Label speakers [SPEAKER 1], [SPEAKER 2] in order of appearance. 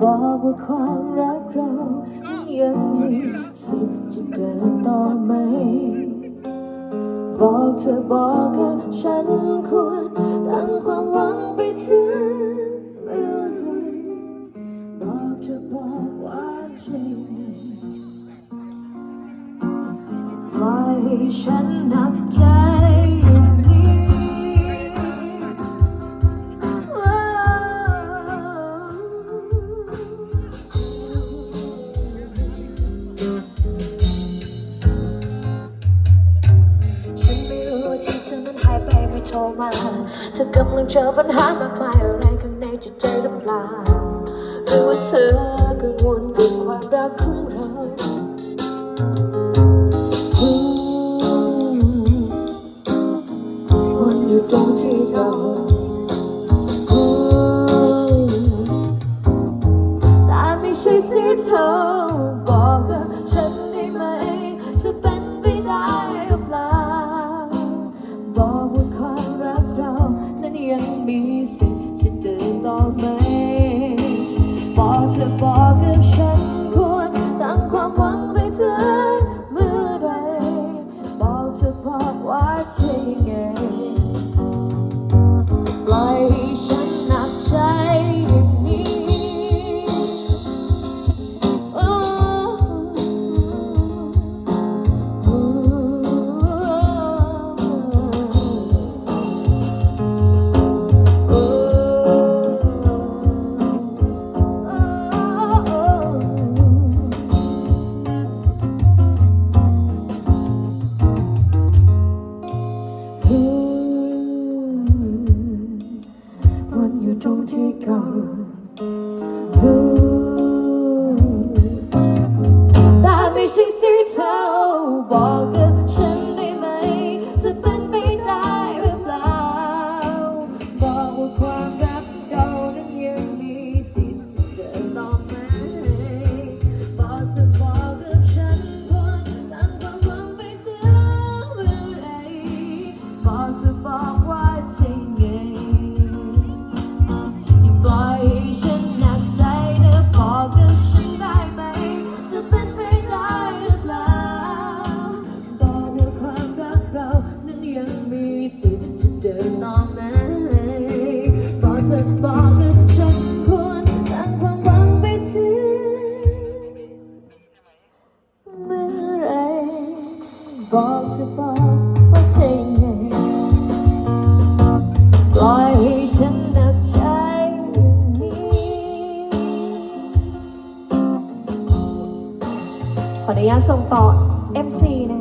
[SPEAKER 1] บอกว่าความรักเรายังมีสิทธิ์จะเดินต่อไหม บอกเธอบอกกับฉันควรตั้งความหวังไปถึงเมื่อไรบอกเธอบอกว่าจริงปล่อยให้ฉันหนักใจ ธอกำลังเจอปัญหามากมายอะไรข้างในจิตใจหรือเปล่าหรือว่าเธอกังวลกับความรักของเราอืมวนอยู่ตรงที่เก่า บอก วันอ เมื่อไรบอกเธอบอกว่าใช่ไงปล่อยให้ฉันหนักใจอย่างนี้ขออนุญาตส่งต่อ MC นะ